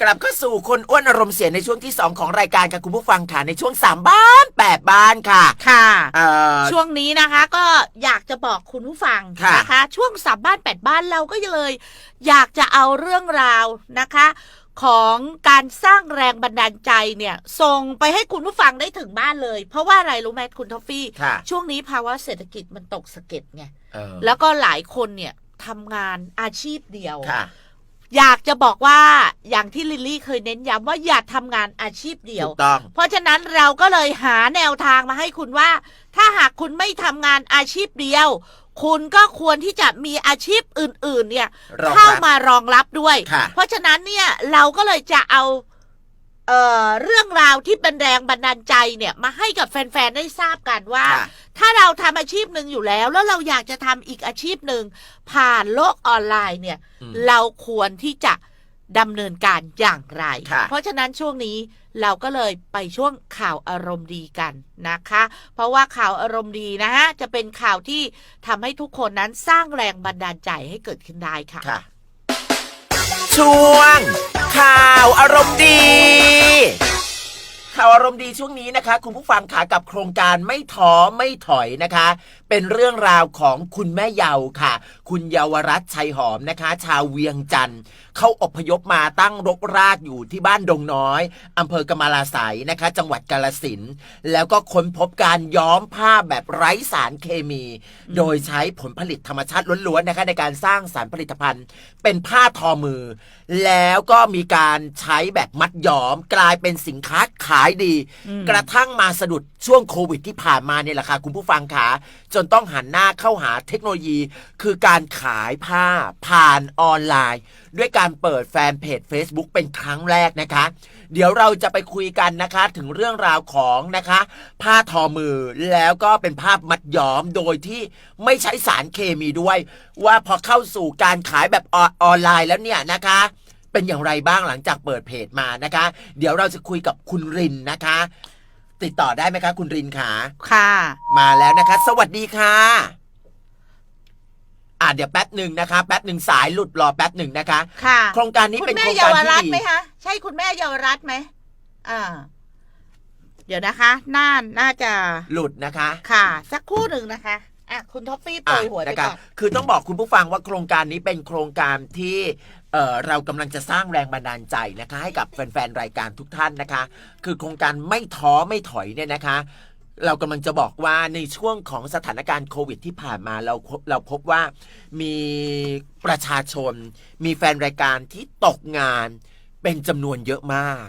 กลับเข้าสู่คนอ้วนอารมณ์เสียในช่วงที่ 2 ของรายการค่ะคุณผู้ฟังค่ะในช่วง 3 บ้าน 8 บ้านค่ะ ค่ะเอ่อช่วงนี้นะคะก็อยากจะบอกคุณผู้ฟังค่ะนะคะ ช่วงสับบ้านแปดบ้านเราก็เลย อยากจะเอาเรื่องราวนะคะของการสร้างแรงบันดาลใจเนี่ยส่งไปให้คุณผู้ฟังได้ถึงบ้านเลย เพราะว่าอะไรรู้ไหมคุณทอฟฟี่ค่ะช่วงนี้ภาวะเศรษฐกิจมันตกสะเก็ดไงเออแล้วก็หลายคนเนี่ยทำงานอาชีพเดียวค่ะ อยากจะบอกว่าอย่างที่ลิลลี่เคยเน้นย้ำว่าอย่าทำงานอาชีพเดียว ถูกต้อง เพราะฉะนั้นเราก็เลยหาแนวทางมาให้คุณว่า ถ้าหากคุณไม่ทำงานอาชีพเดียว คุณก็ควรที่จะมีอาชีพอื่น ๆ เนี่ยรองรับเข้ามารองรับด้วย ค่ะ เพราะฉะนั้นเนี่ยเราก็เลยจะเอา เอ่อเรื่องราวที่เป็นแรงบันดาลใจเนี่ยมาให้กับแฟนๆได้ทราบกันว่า ค่ะ ถ้าเราทำอาชีพหนึ่งอยู่แล้ว แล้วเราอยากจะทำอีกอาชีพหนึ่งผ่านโลกออนไลน์เนี่ย อืม เราควรที่จะดำเนินการอย่างไร ค่ะ เพราะฉะนั้นช่วงนี้เราก็เลยไปช่วงข่าวอารมณ์ดีกันนะคะ เพราะว่าข่าวอารมณ์ดีนะฮะจะเป็นข่าวที่ทำให้ทุกคนนั้นสร้างแรงบันดาลใจให้เกิดขึ้นได้ค่ะ ค่ะ ช่วง ข่าวอารมณ์ดี ข่าวอารมณ์ดีช่วงนี้นะคะ คุณผู้ฟังขากับโครงการไม่ท้อไม่ถอยนะคะ เป็นเรื่องราวของคุณแม่เยาค่ะ คุณเยาวรัตน์ชัยหอมนะคะ ชาวเวียงจันทร์ เขาอพยพมาตั้งรกรากอยู่ที่บ้านดงน้อยอำเภอกำมะลาไสยนะคะ จังหวัดกาลสินธุ์แล้วก็ค้นพบการย้อมผ้าแบบไร้สารเคมี โดยใช้ผลผลิตธรรมชาติล้วนๆนะคะในการสร้างสารผลิตภัณฑ์ เป็นผ้าทอมือ แล้วก็มีการใช้แบบมัดย้อมกลายเป็นสินค้าขายดีอืมกระทั่งมาสะดุดช่วงโควิดที่ผ่านมาเนี่ยแหละค่ะคุณผู้ฟังขาจนต้องหันหน้าเข้าหาเทคโนโลยี คือการขายผ้าผ่านออนไลน์ด้วยการเปิดแฟนเพจ Facebook เป็นครั้งแรกนะคะ เดี๋ยวเราจะไปคุยกันนะคะถึงเรื่องราวของนะคะ ผ้าทอมือแล้วก็เป็นภาพมัดย้อมโดยที่ไม่ใช้สารเคมีด้วย ว่าพอเข้าสู่การขายแบบออนออนไลน์แล้วเนี่ยนะคะเป็นอย่างไรบ้างหลังจากเปิดเพจมานะคะ เดี๋ยวเราจะคุยกับคุณรินนะคะ ติดต่อได้ไหมคะ คุณรินขาค่ะ มาแล้วนะคะ สวัสดีค่ะ อ่าเดี๋ยวแป๊บหนึ่งนะคะ แป๊บหนึ่งสายหลุดรอแป๊บหนึ่งนะคะ ค่ะโครงการนี้คุเป็นณโคแม่รงเยาการวรัตที่น์ดีไหมคะใช่คุณแม่เยาวรัตน์ไหมอ่าเดี๋ยวนะคะ น่าน่าจะหลุดนะคะ ค่ะ สักครู่หนึ่งนะคะอะคุณท็อฟฟี่โปรยหัวไปนะครัก่บอนคือต้องบอกคุณผู้ฟังว่าโครงการนี้เป็นโครงการที่เอ่อเรากำลังจะสร้างแรงบันดาลใจนะคะ ให้กับแฟนๆรายการทุกท่านนะคะ คือโครงการไม่ท้อไม่ถอยเนี่ยนะคะ เรากำลังจะบอกว่าในช่วงของสถานการณ์โควิดที่ผ่านมาเราเราพบว่ามีประชาชน มีแฟนรายการที่ตกงานเป็นจำนวนเยอะมาก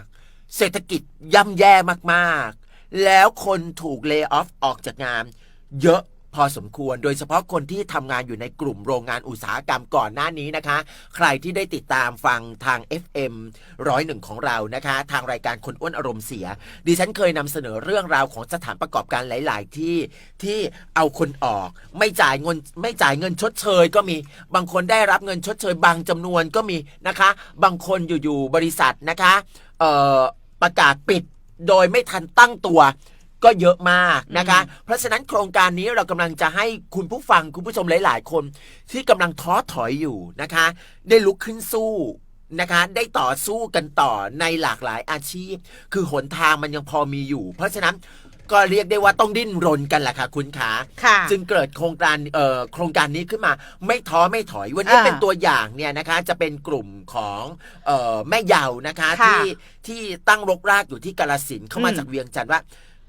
เศรษฐกิจย่ำแย่มากๆ แล้วคนถูกเลิกออฟออกจากงาน เยอะ พอสมควร โดยเฉพาะคนที่ทำงานอยู่ในกลุ่มโรงงานอุตสาหกรรมก่อนหน้านี้นะคะ ใครที่ได้ติดตามฟังทาง FM ร้อยหนึ่งของเรานะคะ ทางรายการคนอ้วนอารมณ์เสีย ดิฉันเคยนำเสนอเรื่องราวของสถานประกอบการหลาย ๆ ที่ที่เอาคนออก ไม่จ่ายเงินไม่จ่ายเงินชดเชย ก็มีบางคนได้รับเงินชดเชย บางจำนวนก็มีนะคะ บางคนอยู่ๆบริษัทนะคะประกาศปิดโดยไม่ทันตั้งตัว ก็เยอะมากนะคะ เพราะฉะนั้นโครงการนี้เรากำลังจะให้คุณผู้ฟังคุณผู้ชมหลาย ๆ คน ที่กำลังท้อถอยอยู่นะคะ ได้ลุกขึ้นสู้นะคะได้ต่อสู้กันต่อในหลากหลายอาชีพ คือหนทางมันยังพอมีอยู่ เพราะฉะนั้นก็เรียกได้ว่าต้องดิ้นรนกันแหละค่ะคุณขาค่ะจึงเกิดโครงการเอ่อโครงการนี้ขึ้นมา ไม่ท้อไม่ถอย วันนี้อ่าเป็นตัวอย่างเนี่ยนะคะ จะเป็นกลุ่มของเอ่อแม่เยานะคะค่ะที่ที่ตั้งรกรากอยู่ที่กาลสินธุ์เข้ามาอืมจากเวียงจันทร์ว่า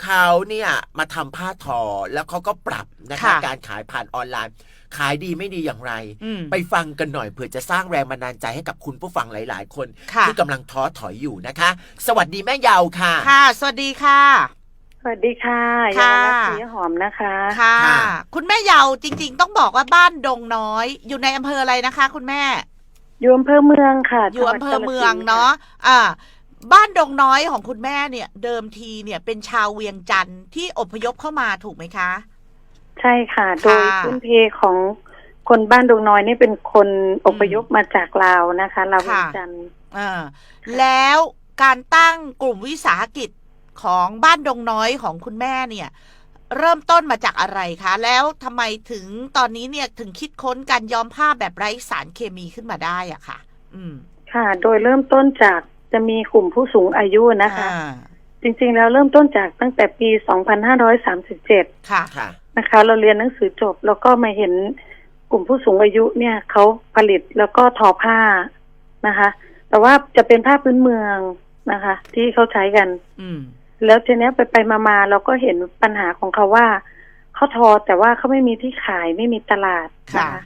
เขาเนี่ยมาทำผ้าทอแล้วเขาก็ปรับนะคะค่ะการขายผ่านออนไลน์ ขายดีไม่ดีอย่างไรอืมไปฟังกันหน่อยเผื่อจะสร้างแรงบันดาลใจให้กับคุณผู้ฟังหลาย ๆ คนค่ะที่กำลังท้อถอยอยู่นะคะ สวัสดีแม่เยาค่ะ ค่ะ สวัสดีค่ะ สวัสดีค่ะค่ะยาวรัตน์สีหอมนะคะค่ะค่ะคุณแม่เยาจริง ๆ ต้องบอกว่าบ้านดงน้อย อยู่ในอำเภออะไรนะคะ คุณแม่อยู่อำเภอเมืองค่ะอยู่จังหวัดอำเภอเมืองกฬสิธุ์เนาะ อ่า บ้านดงน้อยของคุณแม่เนี่ย เดิมทีเนี่ยเป็นชาวเวียงจันทร์ที่อพยพเข้ามาถูกไหมคะ ใช่ค่ะค่ะโดยพื้นเพของคนบ้านดงน้อยนี่เป็นคนอพยพมาจากลาวนะคะลาวเวียงจันทร์อ่าแล้วการตั้งกลุ่มวิสาหกิจของบ้านดงน้อยของคุณแม่เนี่ย เริ่มต้นมาจากอะไรคะ แล้วทำไมถึงตอนนี้เนี่ยถึงคิดค้นการย้อมผ้าแบบไร้สารเคมีขึ้นมาได้อะค่ะ อืมค่ะ โดยเริ่มต้นจาก จะมีกลุ่มผู้สูงอายุนะคะอ่าจริงๆแล้วเริ่มต้นจากตั้งแต่ปี 2537 ค่ะค่ะนะคะ เราเรียนหนังสือจบ แล้วก็มาเห็นกลุ่มผู้สูงอายุเนี่ยเขาผลิตแล้วก็ทอผ้านะคะ แต่ว่าจะเป็นผ้าพื้นเมืองนะคะ ที่เขาใช้กัน อืมแล้วทีเนี้ยไปไปมามาเราก็เห็นปัญหาของเขาว่าเขาทอแต่ว่าเขาไม่มีที่ขายไม่มีตลาดค่ะนะคะ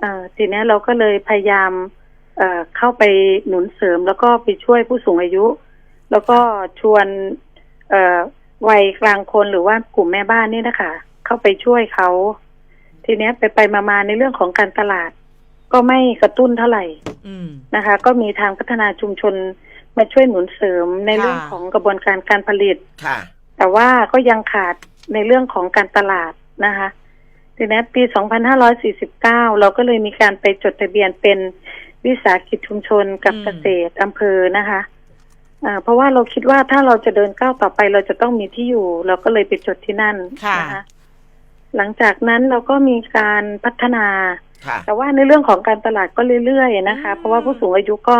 เอ่อทีเนี้ยเราก็เลยพยายาม เอ่อเข้าไปหนุนเสริมแล้วก็ไปช่วยผู้สูงอายุ แล้วก็ชวนเอ่อวัยกลางคนหรือว่ากลุ่มแม่บ้านนี่นะคะเข้าไปช่วยเขาทีเนี้ยไปไปมามาในเรื่องของการตลาด ก็ไม่กระตุ้นเท่าไหร่อืมนะคะ ก็มีทางพัฒนาชุมชนมาช่วยหนุนเสริมในค่ะเรื่องของกระบวนการการผลิตค่ะ แต่ว่าก็ยังขาดในเรื่องของการตลาดนะคะทีนี้ปี 2549 เราก็เลยมีการไปจดทะเบียนเป็น วิสาหกิจชุมชนกับอืมเกษตรอำเภอนะคะอ่าเพราะว่าเราคิดว่าถ้าเราจะเดินก้าวต่อไปเราจะต้องมีที่อยู่ เราก็เลยไปจดที่นั่นค่ะนะคะหลังจากนั้นเราก็มีการพัฒนาค่ะแต่ว่าในเรื่องของการตลาดก็เรื่อยๆนะคะอืมเพราะว่าผู้สูงอายุก็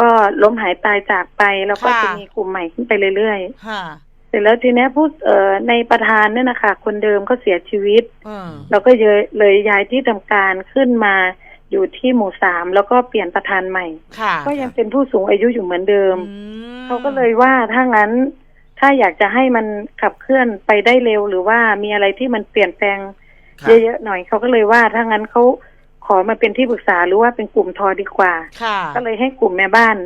ก็ล้มหายตายจากไป แล้วก็ค่ะจะมีกลุ่มใหม่ขึ้นไปเรื่อยๆค่ะเสร็จแล้วทีเนี้ยผู้เอ่อในประธานเนี่ยนะคะ คนเดิมก็เสียชีวิตอืมเราก็เลยเลยย้ายที่ทำการขึ้นมา อยู่ที่หมู่สามแล้วก็เปลี่ยนประธานใหม่ค่ะก็ยังเป็นผู้สูงอายุอยู่เหมือนเดิมอืมเขาก็เลยว่าถ้างั้นถ้าอยากจะให้มันขับเคลื่อนไปได้เร็วหรือว่ามีอะไรที่มันเปลี่ยนแปลงค่ะเยอะๆหน่อยเขาก็เลยว่าถ้างั้นเขาขอมาเป็นที่ปรึกษาหรือว่าเป็นกลุ่มทอดีกว่าค่ะก็เลยให้กลุ่มแม่บ้าน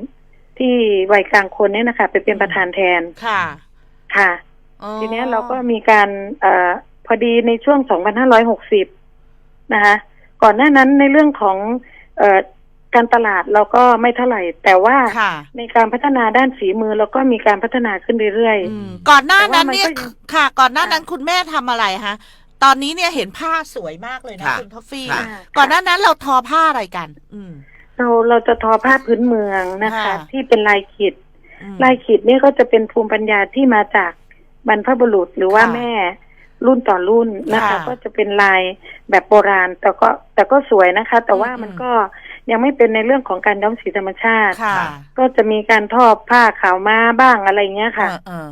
ที่วัยกลางคนเนี่ยนะคะไปเป็นประธานแทนค่ะ ค่ะอ๋อทีเนี้ยเราก็มีการเออพอดีในช่วง 2560 นะคะ ก่อนหน้านั้นในเรื่องของเออการตลาดเราก็ไม่เท่าไหร่ แต่ว่าค่ะในการพัฒนาด้านฝีมือเราก็มีการพัฒนาขึ้นเรื่อยอืมก่อนหน้านั้นเนี่ยแต่ว่ามันก็ยังค่ะ ก่อนหน้านั้นค่ะคุณแม่ทำอะไรคะตอนนี้เนี่ยเห็นผ้าสวยมากเลยนะค่ะคุณทอฟฟี่ค่ะๆก่อนหน้านั้นเราทอผ้าอะไรกัน อืมเราเราจะทอผ้าพื้นเมืองนะคะค่ะที่เป็นลายขีดอืมลายขีดเนี่ยก็จะเป็นภูมิปัญญาที่มาจากบรรพบุรุษหรือว่าค่ะแม่ รุ่นต่อรุ่นนะคะ ค่ะก็จะเป็นลายแบบโบราณ แต่ก็แต่ก็สวยนะคะ แต่ว่าอืม มันก็ยังไม่เป็นในเรื่องของการย้อมสีธรรมชาติ ค่ะก็จะมีการทอผ้าขาวม้าบ้างอะไรเงี้ยค่ะ เออเออ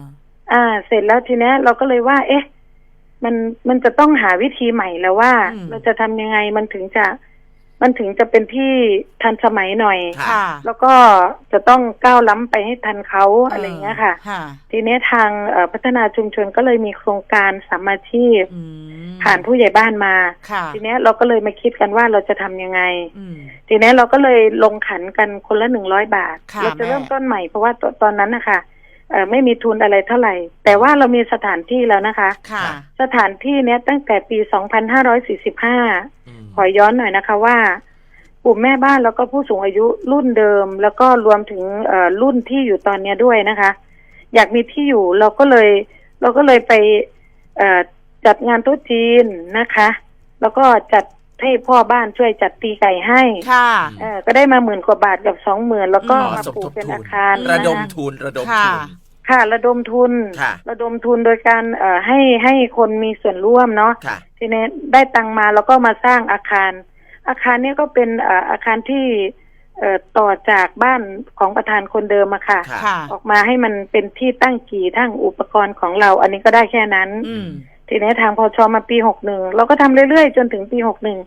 อ่า เสร็จแล้วทีเนี้ยเราก็เลยว่า เอ๊ะ มันมันจะต้องหาวิธีใหม่แล้วว่า อืม เราจะทำยังไงมันถึงจะ มันถึงจะเป็นที่ทันสมัยหน่อยค่ะค่ะ แล้วก็จะต้องก้าวล้ำไปให้ทันเขาอะไรเงี้ยค่ะ ค่ะ ทีนี้ทางเอ่อพัฒนาชุมชนก็เลยมีโครงการสามอาชีพอืมผ่านผู้ใหญ่บ้านมา ค่ะทีนี้เราก็เลยมาคิดกันว่าเราจะทำยังไง อืม ทีนี้เราก็เลยลงขันกันคนละหนึ่งร้อยบาท ค่ะเราจะแม่ เริ่มต้นใหม่เพราะว่าตตอนนั้นนะคะเอ่อไม่มีทุนอะไรเท่าไหร่ แต่ว่าเรามีสถานที่แล้วนะคะ ค่ะ สถานที่เนี้ยตั้งแต่ปี 2545 อืม ขอย้อนหน่อยนะคะว่ากลุ่มแม่บ้านแล้วก็ผู้สูงอายุรุ่นเดิม แล้วก็รวมถึงเอ่อรุ่นที่อยู่ตอนเนี้ยด้วยนะคะ อยากมีที่อยู่เราก็เลย เราก็เลยไปเอ่อจัดงานโต๊ะจีนนะคะ แล้วก็จัดให้พ่อบ้านช่วยจัดตีไก่ให้ค่ะเออก็ได้มาหมื่นกว่าบาทกับสองหมื่นแล้วก็อืมมาสมปลูทกบเป็นทุนอาคารระดมนะคะทุนระดมค่ะทุนค่ะระดมทุนค่ะ ระดมทุนโดยการเอ่อให้ให้คนมีส่วนร่วมเนาะค่ะ ทีนี้ได้ตังค์มาแล้วก็มาสร้างอาคาร อาคารเนี้ก็เป็นเอ่ออาคารที่เอ่อต่อจากบ้านของประธานคนเดิมอะค่ะค่ะค่ะ ออกมาให้มันเป็นที่ตั้งกี่ทั้งอุปกรณ์ของเรา อันนี้ก็ได้แค่นั้นอืมทีนี้ทางพอชอมาปีหกหนึ่งเราก็ทำเรื่อยๆ จนถึงปีหกหนึ่ง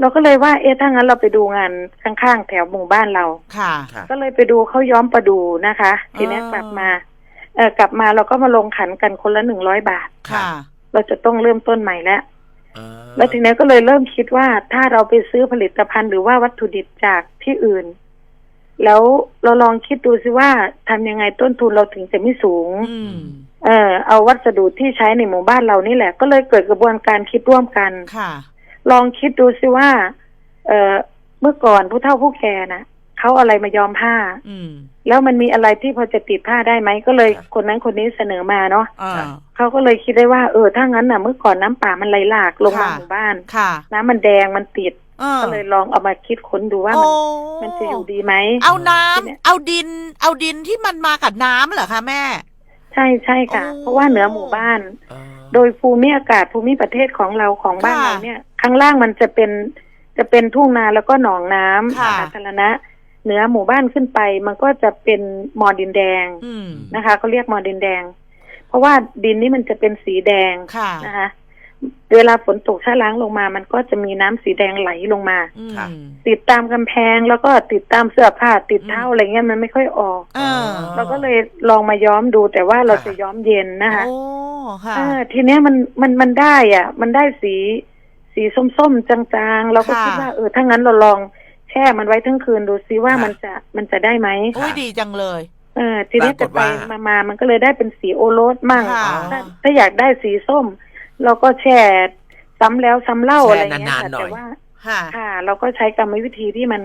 เราก็เลยว่าเอ๊ะถ้างั้นเราไปดูงานข้างๆ แถวหมู่บ้านเราค่ะค่ะก็เลยไปดูเขาย้อมประดูนะคะ ทีนี้อ๋อกลับมาเออกลับมาเราก็มาลงขันกันคนละหนึ่งร้อยบาทค่ะ เราจะต้องเริ่มต้นใหม่แล้วอ่า แล้วทีนี้ก็เลยเริ่มคิดว่าถ้าเราไปซื้อผลิตภัณฑ์หรือว่าวัตถุดิบจากที่อื่น แล้วเราลองคิดดูซิว่าทำยังไงต้นทุนเราถึงจะไม่สูงอืมเออเอาวัสดุที่ใช้ในหมู่บ้านเรานี่แหละ ก็เลยเกิดกระบวนการคิดร่วมกันค่ะ ลองคิดดูซิว่า เออเมื่อก่อนผู้เฒ่าผู้แก่นะ เขาเอาอะไรมายอมผ้า อืม แล้วมันมีอะไรที่พอจะติดผ้าได้ไหมก็เลยคนนั้นคนนี้เสนอมาเนาะอ่า เขาก็เลยคิดได้ว่า เออถ้างั้นน่ะเมื่อก่อนน้ำป่ามันไหลหลากลงมาค่ะ หมู่บ้าน ค่ะน้ำมันแดงมันติดออก็เลยลองเอามาคิดค้นดูว่าโอ้มันมันจะอยู่ดีไหม เอาน้ำทีเนี้ยเอาดิน เอาดินที่มันมากับน้ำเหรอคะแม่ ใช่ใช่ค่ะ โอ้ เพราะว่าเหนือหมู่บ้านอ่าโดยภูมิอากาศภูมิประเทศของเราของบ้านค่ะเราเนี่ย ข้างล่างมันจะเป็นจะเป็นทุ่งนาแล้วก็หนองน้ำค่ะ สาธารณะ เหนือหมู่บ้านขึ้นไป มันก็จะเป็นมอดินแดงอืมนะคะเขาเรียกมอดินแดง เพราะว่าดินนี่มันจะเป็นสีแดงค่ะนะคะเวลาฝนตกถ้าล้างลงมา มันก็จะมีน้ำสีแดงไหลลงมาอืมครับติดตามกำแพงแล้วก็ติดตามเสื้อผ้าติดอืมเท้าอะไรเงี้ยมันไม่ค่อยออกเออเราก็เลยลองมาย้อมดูแต่ว่าเราค่ะจะย้อมเย็นนะคะโอ้ค่ะเออทีเนี้ยมันมันมันได้อะ มันได้สีสีส้มๆจางๆ เราก็ค่ะคิดว่าเออถ้างั้นเราลองแช่มันไว้ทั้งคืนดูซิว่าค่ะมันจะมันจะได้ไหมโอ้ยดีจังเลย เออ ทีนี้ปรากฏแต่ไปว่ามามามันก็เลยได้เป็นสีโอโรสมั่งค่ะถ้าถ้าอยากได้สีส้ม เราก็แช่ซ้ำแล้วซ้ำเล่าแช่อะไรเงี้ยนานๆค่ะหน่อยแต่ว่าค่ะค่ะ เราก็ใช้กรรมวิธีที่มัน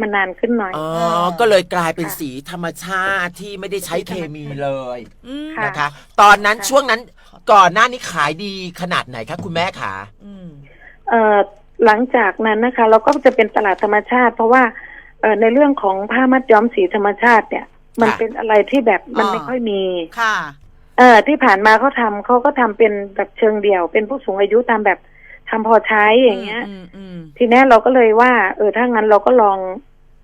มันนานขึ้นหน่อย อ๋อเออก็เลยกลายเป็นค่ะสีธรรมชาติที่ไม่ได้ใช้เคมีเลยอืมค่ะนะคะ ตอนนั้นค่ะช่วงนั้นก่อนหน้านี้ขายดีขนาดไหนคะคุณแม่ขาอืมเอ่อ หลังจากนั้นนะคะ เราก็จะเป็นตลาดธรรมชาติ เพราะว่าเอ่อในเรื่องของผ้ามัดย้อมสีธรรมชาติเนี่ย มันเป็นอะไรที่แบบมันอ่าไม่ค่อยมีค่ะ เออที่ผ่านมาเขาทำเขาก็ทำเป็นแบบเชิงเดี่ยว เป็นผู้สูงอายุตามแบบทำพอใช้อย่างเงี้ยอืมอืมทีเนี้ยเราก็เลยว่า เออถ้างั้นเราก็ลอง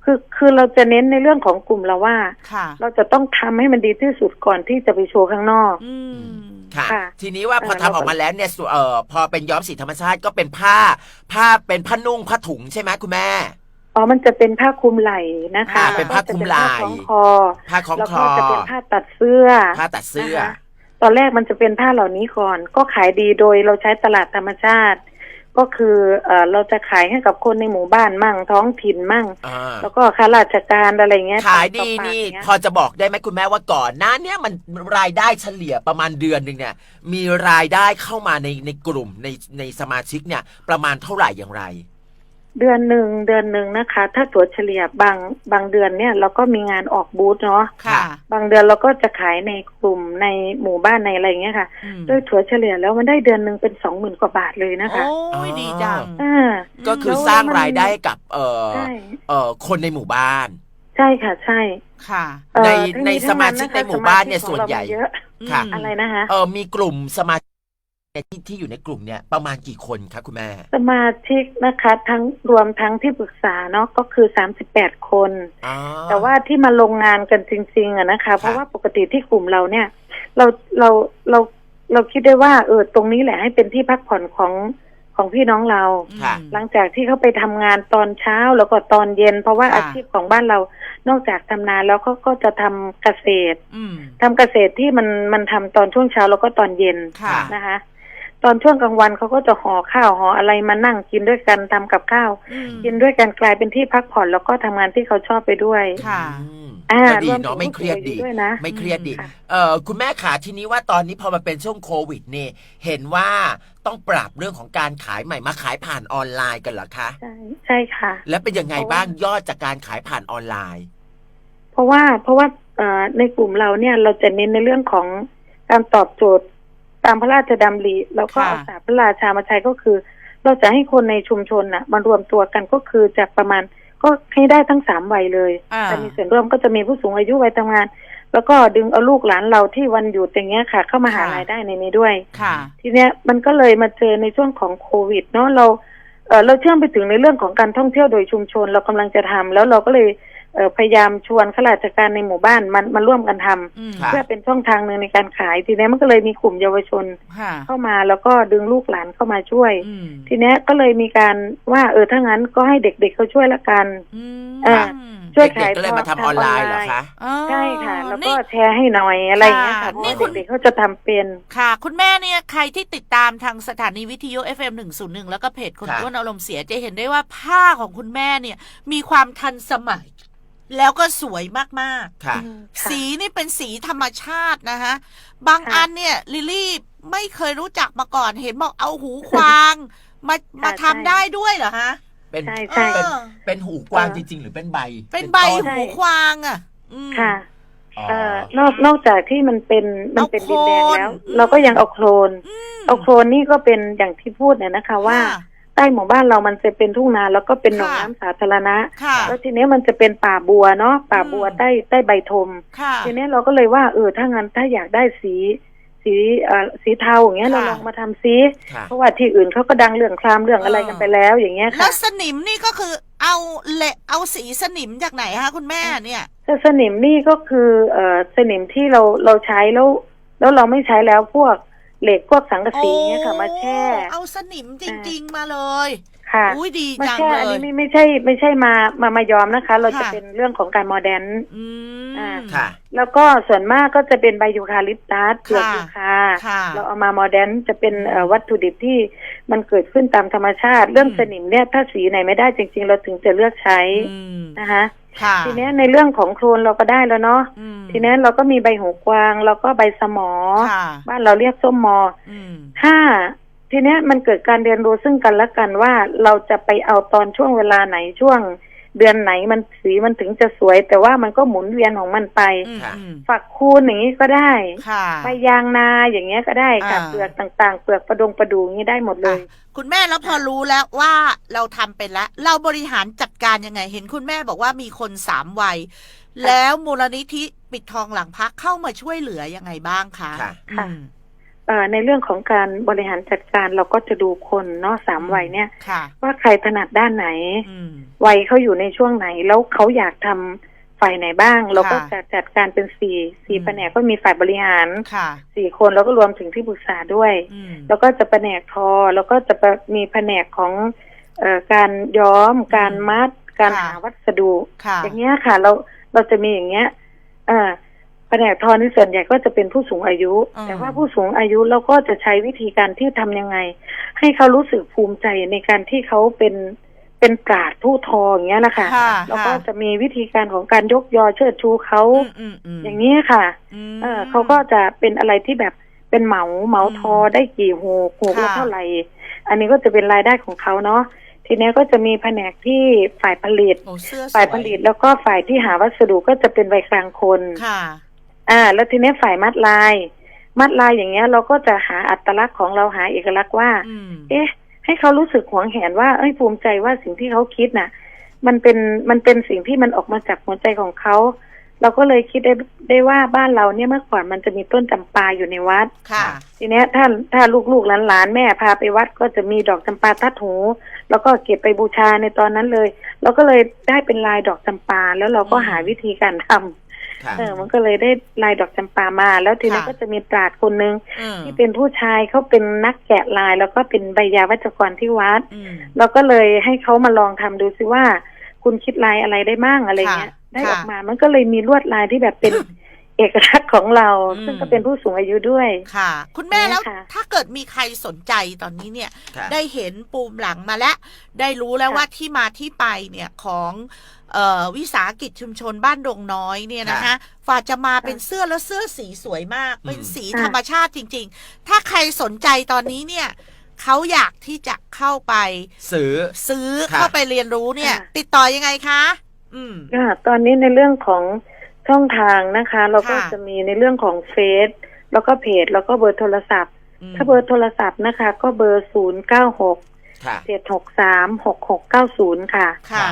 คือคือเราจะเน้นในเรื่องของกลุ่มเราว่าค่ะเราจะต้องทำให้มันดีที่สุดก่อนที่จะไปโชว์ข้างนอกอืม ค่ะ ค่ะทีนี้ว่าพอเออทำออกมาแล้วเนี่ยส่วนเอ่อพอเป็นย้อมสีธรรมชาติก็เป็นผ้า ผ้าเป็นผ้านุ่งผ้าถุงใช่ไหมคุณแม่ อ๋อมันจะเป็นผ้าคลุมไหล่นะคะอ่าเป็นผ้าคลุมไหล่ แล้วก็จะเป็นผ้าคล้องคอผ้าคล้องแล้วคก็อจะเป็นผ้าตัดเสื้อ ผ้าตัดเสื้อ นะคะตอนแรกมันจะเป็นผ้าเหล่านี้ก่อน ก็ขายดีโดยเราใช้ตลาดธรรมชาติ ก็คือเอ่อเราจะขายให้กับคนในหมู่บ้านมั่งท้องถิ่นมั่ง อ่าแล้วก็ข้าราชการอะไรเงี้ยขายดีต่อปากนี่เงี้ยพอจะบอกได้ไหมคุณแม่ว่าก่อนหน้าเนี้ยมันรายได้เฉลี่ยประมาณเดือนหนึ่งเนี่ย มีรายได้เข้ามาในในกลุ่มในในสมาชิกเนี่ย ประมาณเท่าไหร่อย่างไร เดือนหนึ่งเดือนหนึ่งนะคะ ถ้าตัวเฉลี่ยบางบางเดือนเนี่ย เราก็มีงานออกบูธเนาะค่ะ บางเดือนเราก็จะขายในกลุ่มในหมู่บ้านในอะไรเงี้ยค่ะอืม ด้วยถั่วเฉลี่ยแล้วมันได้เดือนหนึ่งเป็นสองหมื่นกว่าบาทเลยนะคะ โอ้ยดีจัง อ่า ก็คือแล้วสร้างมันรายได้กับเอ่อใช่เอ่อคนในหมู่บ้าน ใช่ค่ะ ใช่ค่ะเอ่อในทั้งในทั้งสมาชิกะคะในหมู่บ้านเนี่ยสมชิกส่วนใหญ่ของเรามันเยอะ ค่ะอืมอะไรนะคะ เออมีกลุ่มสมาชิกเนี่ย ที่ที่อยู่ในกลุ่มเนี่ยประมาณกี่คนคะคุณแม่ สมาชิกนะคะ ทั้งรวมทั้งที่ปรึกษาเนาะก็คือสามสิบแปดคน อ๋อ แต่ว่าที่มาลงงานกันจริงๆอะนะคะ เพราะว่าปกติที่กลุ่มเราเนี่ย เราเราเราเราคิดได้ว่าเออตรงนี้แหละให้เป็นที่พักผ่อนของของพี่น้องเรา ค่ะ หลังจากที่เขาไปทำงานตอนเช้าแล้วก็ตอนเย็น เพราะว่าค่ะ อาชีพของบ้านเรานอกจากทำนาแล้วเขาก็จะทำเกษตรอืมทำเกษตรที่มันมันทำตอนช่วงเช้าแล้วก็ตอนเย็นค่ะ นะคะ ตอนช่วงกลางวันเขาก็จะห่อข้าวห่ออะไรมานั่งกินด้วยกันทำกับข้าวอืมกินด้วยกันกลายเป็นที่พักผ่อนแล้วก็ทำงานที่เขาชอบไปด้วยค่ะอืมอ่าก็ดีรวมถึเนาะงไม่เครียดดีผู้สูงอายุด้วยนะไม่เครียดดีค่ะเออคุณแม่ขาทีนี้ว่าตอนนี้พอมาเป็นช่วงโควิดนี่เห็นว่าต้องปรับเรื่องของการขายใหม่มาขายผ่านออนไลน์กันเหรอคะใช่ใช่ค่ะ แล้วเป็นยังไงเพราะว่าบ้างยอดจากการขายผ่านออนไลน์ เพราะว่าเพราะว่าเอ่อในกลุ่มเราเนี่ยเราจะเน้นในเรื่องของการตอบโจทย์ ตามพระราชดำริแล้วก็ค่ะเอาศาสตร์พระราชามาใช้ก็คือ เราจะให้คนในชุมชนน่ะมารวมตัวกันก็คือจากประมาณก็ให้ได้ทั้งสามวัยเลยอ่าจะมีส่วนร่วมก็จะมีผู้สูงอายุวัยทำงาน แล้วก็ดึงเอาลูกหลานเราที่วันหยุดอย่างเงี้ยค่ะ เข้ามาหาค่ะรายได้ในนี้ด้วยค่ะ ทีเนี้ยมันก็เลยมาเจอในช่วงของโควิด เนาะเราเออเราเชื่อมไปถึงในเรื่องของการท่องเที่ยวโดยชุมชน เรากำลังจะทำแล้วเราก็เลยเอ่อ พยายามชวนข้าราชการในหมู่บ้านมันมาร่วมกันทำอืมค่ะเพื่อเป็นช่องทางหนึ่งในการขายทีเนี้ยมันก็เลยมีกลุ่มเยาวชนค่ะเข้ามาแล้วก็ดึงลูกหลานเข้ามาช่วยอืมทีเนี้ยก็เลยมีการว่าเออถ้างั้นก็ให้เด็กๆเขาช่วยละกันอืมเอ่อช่วยเด็กขายๆก็เลยมาทำออนไลน์เหรอคะอ๋อใช่ค่ะ แล้วก็นี่แชร์ให้หน่อยอะไรอย่างเงี้ยค่ะค่ะเพราะนี่ว่าคุณเด็กๆเขาจะทำเป็นค่ะ คุณแม่เนี่ยใครที่ติดตามทางสถานีวิทยุ FM 101 แล้วก็เพจคนค่ะอ้วนอารมณ์เสียจะเห็นได้ว่าผ้าของคุณแม่เนี่ย มีความทันสมัย แล้วก็สวยมากค่ะ ๆ สีนี่เป็นสีธรรมชาตินะฮะ บางค่ะ อันเนี่ยลิลลี่ไม่เคยรู้จักมาก่อนเห็นบอกเอาหูควาง มามาทำได้ด้วยเหรอฮะเป็นใช่เอใช่อเป็นหูกวางเออจริง ๆ หรือเป็นใบเป็นใบต้นหูควางอะอืม ค่ะ อ๋อ เอ่อนอกนอกจากที่มันเป็นมันเป็นเอาโคลดินนแดงแล้วอืมเราก็ยังเอาโคลนอืมเอาโคลนนี่ก็เป็นอย่างที่พูดเนี่ยนะคะว่า ค่ะ ใต้หมู่บ้านเรามันจะเป็นทุ่งนาแล้วก็เป็นหนองค่ะน้ำสาธารณะ ค่ะ แล้วทีนี้มันจะเป็นป่าบัวเนาะป่าบัวอืม ใต้ใต้ใบธมค่ะ ทีนี้เราก็เลยว่าเออถ้างั้นถ้าอยากได้สี สีเอ่อสีเทาอย่างเงี้ยค่ะ เราลองมาทำซิค่ะ เพราะว่าที่อื่นเขาก็ดังเรื่องครามเรื่องอะไรกันไปแล้วอย่างเงี้ยแล้ค่ะวสนิมนี่ก็คือเอาเละเอาสีสนิมจากไหนคะคุณแม่เนี่ยถ้าสนิมนี่ก็คือเอ่อสนิมที่เราเราใช้แล้ว แล้วเราไม่ใช้แล้วพวก เหล็กพวกสังกะสีเงี้ยค่ะมาแช่โอ้เอาสนิมจริง ๆ มาเลยค่ะอุ้ยดีมาจังแช่เลอันยนี้ไม่ไม่ใช่ไม่ใช่มามามายอมนะคะ เราจะค่ะเป็นเรื่องของการโมเดร์นอืมอ่าค่ะ แล้วก็ส่วนมากก็จะเป็นใบยูคาลิปตัสเปลือกค่ะยูคาค่ะเราเอามาโมเดร์นจะเป็นเอ่อวัตถุดิบที่มันเกิดขึ้นตามธรรมชาติ เรื่องอืมสนิมเนี่ยถ้าสีไหนไม่ได้จริง ๆ เราถึงจะเลือกใช้อืมนะคะ ค่ะ ทีเนี้ยในเรื่องของโครนเราก็ได้แล้วเนาะอืมทีเนี้ยเราก็มีใบหูกวางแล้วก็ใบสมอ ค่ะบ้านเราเรียกส้มมออืมถ้าทีเนี้ยมันเกิดการเรียนรู้ซึ่งกันและกันว่าเราจะไปเอาตอนช่วงเวลาไหนช่วง เดือนไหนมันสีมันถึงจะสวย แต่ว่ามันก็หมุนเวียนของมันไปอืมค่ะอืมฝักคูณอย่างนี้ก็ได้ค่ะ ใบยางนาอย่างเงี้ยก็ได้ค่ะอ่า เปลือกต่างๆ เปลือกประดงประดูอย่างนี้ได้หมดเลยอะคุณแม่แล้วพอรู้แล้วว่าเราทำเป็นแล้ว เราบริหารจัดการยังไง เห็นคุณแม่บอกว่ามีคนสามวัย แล้วมูลนิธิปิดทองหลังพักเข้ามาช่วยเหลือยังไงบ้างคะค่ะค่ะอืมเอ่อ ในเรื่องของการบริหารจัดการเราก็จะดูคนเนาะสามวัยเนี่ยค่ะว่าใครถนัดด้านไหนอืมวัยเขาอยู่ในช่วงไหน แล้วเขาอยากทำฝ่ายไหนบ้าง เราก็ค่ะจะจัดการเป็นสี่สี่อืมแผนกก็มีฝ่ายบริหารค่ะสี่คนแล้วก็รวมถึงที่ปรึกษาด้วยอืมแล้วก็จะแผนกทอ แล้วก็จะมีแผนกของเอ่อการย้อม การมัด การค่ะหาวัสดุค่ะอย่างเงี้ยค่ะ เราเราจะมีอย่างเงี้ย เอ่อ แผนกทอนี่ส่วนใหญ่ก็จะเป็นผู้สูงอายุอืมแต่ว่าผู้สูงอายุเราก็จะใช้วิธีการที่ทำยังไง ให้เขารู้สึกภูมิใจในการที่เขาเป็นเป็นปราดผู้ทออย่างเงี้ยนะคะค่ะแล้วก็จะมีวิธีการของการยกยอเชิดชูเขาอืมอืมอืมอย่างนี้ยค่ะมเออเขาก็จะเป็นอะไรที่แบบเป็นเหมาเหมาทออืมได้กี่หูหูละค่ะเท่าไหร่ อันนี้ก็จะเป็นรายได้ของเขาเนาะทีนี้ก็จะมีแผนกที่ฝ่ายผลิตโอ้เสื้อสวยฝ่ายผลิตแล้วก็ฝ่ายที่หาวัสดุก็จะเป็นวัยกลางคนค่ะ อ่า แล้วทีนี้ฝ่ายมัดลาย มัดลายอย่างเงี้ย เราก็จะหาอัตลักษณ์ของเราหาเอกลักษณ์ว่าอืมเอ๊ะ ให้เขารู้สึกหวงแหนว่าเอ้ยภูมิใจว่าสิ่งที่เขาคิดน่ะ มันเป็นมันเป็นสิ่งที่มันออกมาจากหัวใจของเขาเราก็เลยคิดได้ได้ว่าบ้านเราเนี่ยเมื่อก่อนมันจะมีต้นจำปาอยู่ในวัด ค่ะ ทีเนี้ยถ้าถ้าลูกๆหลานๆแม่พาไปวัดก็จะมีดอกจำปาทัดหู แล้วก็เก็บไปบูชาในตอนนั้นเลย เราก็เลยได้เป็นลายดอกจำปาแล้วเราก็อืมหาวิธีการทำค่ะ เออมันก็เลยได้ลายดอกจำปามา แล้วทีนี้ค่ะก็จะมีปราดคนหนึ่งอืมที่เป็นผู้ชายเขาเป็นนักแกะลาย แล้วก็เป็นใบยาวัจกรที่วัดอืมเราก็เลยให้เขามาลองทำดูซิว่า คุณคิดลายอะไรได้มั่งอะไรเงี้ยค่ะได้ค่ะออกมา มันก็เลยมีลวดลายที่แบบเป็น เอกลักษณ์ของเรา อืม ซึ่งก็เป็นผู้สูงอายุด้วย ค่ะ คุณแม่แล้วเนี่ยค่ะถ้าเกิดมีใครสนใจตอนนี้เนี่ย ค่ะ ได้เห็นปูมหลังมาแล้ว ได้รู้แล้วค่ะ ว่าที่มาที่ไปเนี่ยของเอ่อวิสาหกิจชุมชนบ้านดงน้อยเนี่ยนะคะฝ่าจะมาเป็นเสื้อแล้วเสื้อสีสวยมาก เป็นสีค่ะธรรมชาติจริง ๆ ถ้าใครสนใจตอนนี้เนี่ยเขาอยากที่จะเข้าไป ซื้อ ซื้อค่ะ เข้าไปเรียนรู้เนี่ย ค่ะ ติดต่อยังไงคะ อืม ค่ะตอนนี้ในเรื่องของ ช่องทางนะคะ เราก็ค่ะ จะมีในเรื่องของเฟซแล้วก็เพจแล้วก็เบอร์โทรศัพท์ อืมถ้าเบอร์โทรศัพท์นะคะ ก็เบอร์ศูนย์เก้าหกค่ะ เจ็ดหกสามหกหกเก้าศูนย์ค่ะ ค่ะ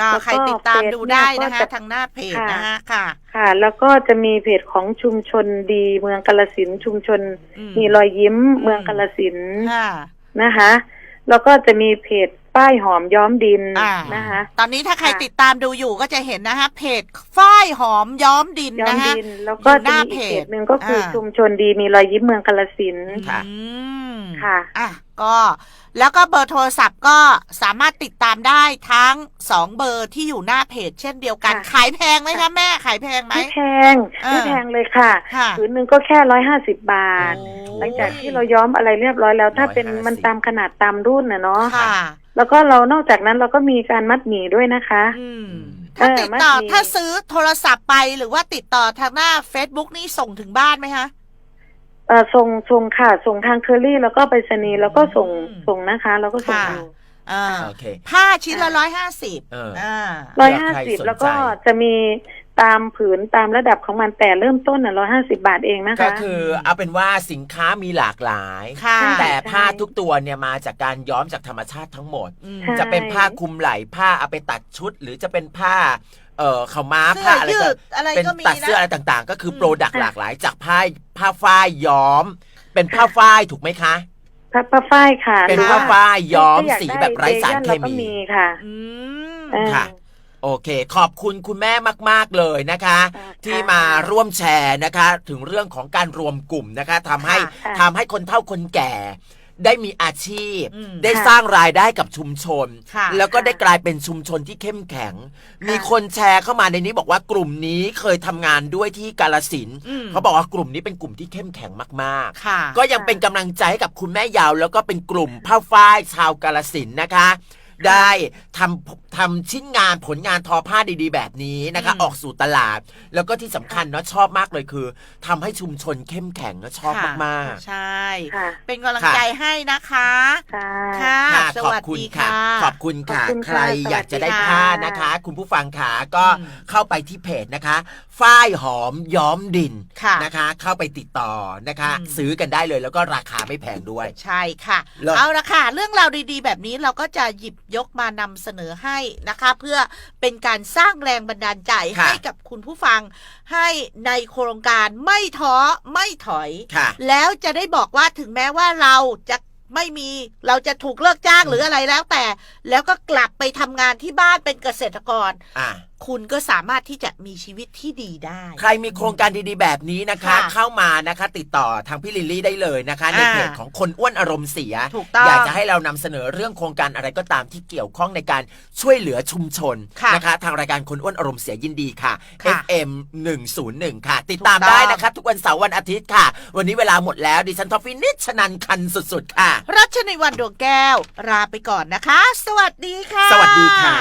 ก็แล้วก็ใครติดตามดูได้นะเฟซเนี่ยก็คะจะทางหน้าเพจค่ะนะคะค่ะ ค่ะ แล้วก็จะมีเพจของชุมชนดีเมืองกาลสินธุ์ชุมชน อืมมีรอยยิ้มเมืองกาลสินธุ์ค่ะ นะคะ แล้วก็จะมีเพจ ป้ายหอมย้อมดินอ่า นะคะ ตอนนี้ถ้าใครค่ะ ติดตามดูอยู่ก็จะเห็นนะคะเพจฝ้ายหอมย้อมดินย้อมนะคะดิน แล้วก็อยู่หจะน้ามีอีกเพเพจจหนึ่งก็คืออา ชุมชนดีมีรอยยิ้มเมืองกาลสินธุ์ค่ะ อืมค่ะ อะก็แล้วก็เบอร์โทรศัพท์ก็สามารถติดตามได้ทั้งสองเบอร์ที่อยู่หน้าเพจเช่นเดียวกัน ค่ะ ขายแพงไหมคะแม่ขายแพงไหม ไม่แพงอ่า ไม่แพงเลยค่ะค่ะผืนหนึ่งก็แค่ร้อยห้าสิบบาท โอ้ หลังจากที่เราย้อมอะไรเรียบร้อยแล้ว ถ้าเป็น150 มันตามขนาดตามรุ่นนะเนาะ ค่ะ แล้วก็เรานอกจากนั้นเราก็มีการมัดหมี่ด้วยนะคะ อืมเอถ้าอติดต่อมัดหมี่ ถ้าซื้อโทรศัพท์ไปหรือว่าติดต่อทางหน้า Facebook นี่ส่งถึงบ้านไหมคะ เออส่งส่งค่ะ ส่งทางเคอรี่แล้วก็ไปรษณีย์แล้วก็ส่งอืม ส่งนะคะแล้วก็ส่งค่ะ อยู่อ่าโอเค ผ้าชิ้นละร้อยห้าสิบเออ อ่า ร้อยเผื่ห้าอใครสิบสนใจ แล้วก็จะมี ตามผืนตามระดับของมันแต่เริ่มต้นน่ะร้อยห้าสิบาทเองนะคะ ก็คือเอาเป็นว่าสินค้ามีหลากหลาย ค่ะแต่ใช่ผ้าทุกตัวเนี่ยมาจากการย้อมจากธรรมชาติทั้งหมด อืมใช่ จะเป็นผ้าคลุมไหล่ผ้าเอาไปตัดชุด หรือจะเป็นผ้า เออขาวม้าเสื้ผ้าออะไรยืก็ดอะไรเป็นก็มีตัดเสื้อนะอะไรต่างๆ ก็คืออม โปรดักต์หลากหลาย จากผ้าผ้าฝ้ายย้อม เป็นผ้าฝ้ายถูกไหมคะ ผ้าผ้าฝ้ายค่ะเป็นหรือผ้าว่าฝ้ายย้อมถ้าากสีได้แบบไร้สารเคเรก็มีมีค่ะ อืม เออ ค่ะ โอเค ขอบคุณคุณแม่มาก ๆ เลยนะคะค่ะที่มาร่วมแชร์นะคะ ถึงเรื่องของการรวมกลุ่มนะคะทำให้ค่ะทำให้คนเฒ่าคนแก่ ได้มีอาชีพอืมได้ค่ะสร้างรายได้กับชุมชนค่ะแล้วก็ได้กลายเป็นชุมชนที่เข้มแข็ง มีคนแชร์เข้ามาในนี้บอกว่ากลุ่มนี้เคยทำงานด้วยที่กาลสินธุ์อืมเขาบอกว่ากลุ่มนี้เป็นกลุ่มที่เข้มแข็งมากๆค่ะก็ยังเป็นกำลังใจให้กับคุณแม่ยาว แล้วก็เป็นกลุ่มผ้าฝ้ายชาวกาลสินธุ์นะคะ ได้ทำทำชิ้นงานผลงานทอผ้าดีๆ แบบนี้นะคะอืมออกสู่ตลาด แล้วก็ที่สำคัญเนาะชอบมากเลยคือทำให้ชุมชนเข้มแข็งและชอบค่ะมาก ใช่ ค่ะเป็นกำลังค่ะใจให้นะคะ ค่ะ ค่ะๆ ค่ะสขอบวัสคุณดีค่ะ ค่ะ ขอบคุณค่ะ ขอบคุณใคค่ะรอยากจะได้สวัสดีผ้าค่ะนะคะ คุณผู้ฟังขาก็อืมเข้าไปที่เพจนะคะฝ้ายหอมย้อมดินค่ะนะคะ เข้าไปติดต่อนะคะ อืม ซื้อกันได้เลยแล้วก็ราคาไม่แพงด้วย ใช่ค่ะ เลิศเอาละค่ะ เรื่องราวดีๆ แบบนี้เราก็จะหยิบยกมานำเสนอให้นะคะ เพื่อเป็นการสร้างแรงบันดาลใจค่ะ ให้กับคุณผู้ฟัง ให้ในโครงการไม่ท้อไม่ถอย ค่ะ แล้วจะได้บอกว่าถึงแม้ว่าเราจะไม่มีเราจะถูกเลิกจ้างหรืออะไรแล้วแต่ แล้วก็กลับไปทำงานที่บ้านเป็นเกษตรกร อะคุณก็สามารถที่จะมีชีวิตที่ดีได้ ใครมีโครงการดีๆ แบบนี้นะคะ ค่ะเข้ามานะคะ ติดต่อทางพี่ลิลลี่ได้เลยนะคะ ในอ่าเพจของคนอ้วนอารมณ์เสีย ถูกต้องอยากจะให้เรานำเสนอเรื่องโครงการอะไรก็ตามที่เกี่ยวข้องในการช่วยเหลือชุมชนค่ะนะคะ ทางรายการคนอ้วนอารมณ์เสียยินดีค่ะ ค่ะ FM 101 ค่ะ ติดตามถูกต้อง ได้นะคะ ทุกวันเสาร์วันอาทิตย์ค่ะ วันนี้เวลาหมดแล้วดิฉันทอฟฟี่นิชนันคันสุดๆค่ะ รัชนีวันดวงแก้วลาไปก่อนนะคะ สวัสดีค่ะ สวัสดีค่ะ